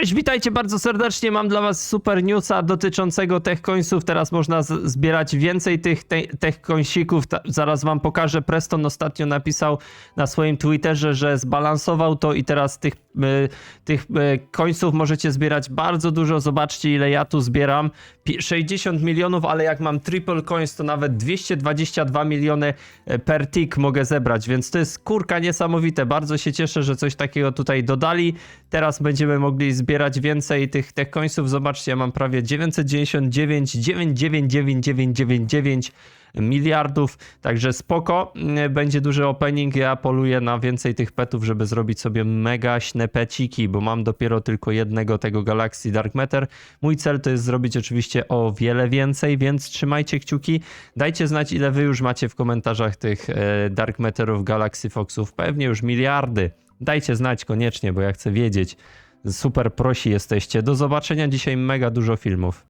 Cześć, witajcie bardzo serdecznie. Mam dla was super newsa dotyczącego tech coinsów. Teraz można zbierać więcej tych te tech coinsików. Ta zaraz wam pokażę. Preston ostatnio napisał na swoim Twitterze, że zbalansował to i teraz tych, tych y, coinsów możecie zbierać bardzo dużo. Zobaczcie ile ja tu zbieram. Pi- 60 milionów, ale jak mam triple coins, to nawet 222 miliony e, per tick mogę zebrać, więc to jest kurka niesamowite. Bardzo się cieszę, że coś takiego tutaj dodali. Teraz będziemy mogli zbierać więcej tych tech coinsów. Zobaczcie, ja mam prawie 999 999999 miliardów, także spoko. Mm, Będzie duży opening. Ja poluję na więcej tych petów, żeby zrobić sobie mega śnepeciki, bo mam dopiero tylko jednego tego Galaxy Dark Matter. Mój cel to jest zrobić oczywiście o wiele więcej, więc trzymajcie kciuki. Dajcie znać, ile wy już macie w komentarzach tych e, Dark Matterów, Galaxy Foxów. Pewnie już miliardy. Dajcie znać koniecznie, bo ja chcę wiedzieć. Super prosi jesteście. Do zobaczenia dzisiaj mega dużo filmów.